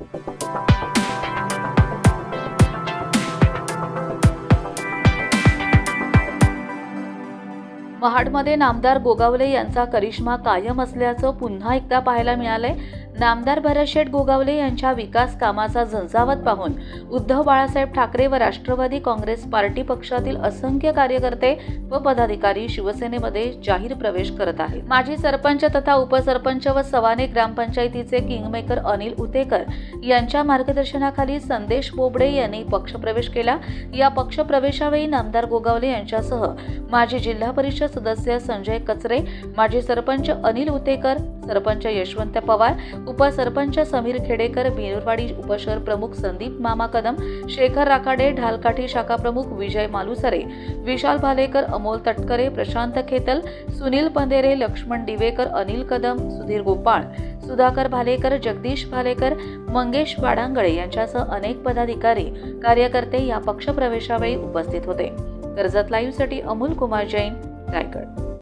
Thank you. महाडमध्ये नामदार गोगावले यांचा करिश्मा कायम असल्याचं पुन्हा एकदा पाहायला मिळालंय. नामदार भरतशेठ गोगावले यांच्या विकास कामाचा झंझावत पाहून उद्धव बाळासाहेब ठाकरे व राष्ट्रवादी काँग्रेस पार्टी पक्षातील असंख्य कार्यकर्ते व पदाधिकारी शिवसेनेमध्ये जाहीर प्रवेश करत आहेत. माजी सरपंच तथा उपसरपंच व सवाने ग्रामपंचायतीचे किंगमेकर अनिल उतेकर यांच्या मार्गदर्शनाखाली संदेश बोबडे यांनी पक्षप्रवेश केला. या पक्षप्रवेशावेळी नामदार गोगावले यांच्यासह माजी जिल्हा परिषद सदस्य संजय कचरे माजी सरपंच अनिल उतेकर सरपंच यशवंत पवार उपसरपंच समीर खेडेकर बिरवाडी उपशहर प्रमुख संदीप मामा कदम शेखर राखाडे ढालकाठी शाखा प्रमुख विजय मालुसरे विशाल भालेकर अमोल तटकरे प्रशांत खेतल सुनील पंदेरे लक्ष्मण दिवेकर अनिल कदम सुधीर गोपाळ सुधाकर भालेकर जगदीश भालेकर मंगेश वाडांगळे यांच्यासह अनेक पदाधिकारी कार्यकर्ते या पक्षप्रवेशावेळी उपस्थित होते. कर्जत लाईव्हसाठी अमोल कुमार जैन. tiger.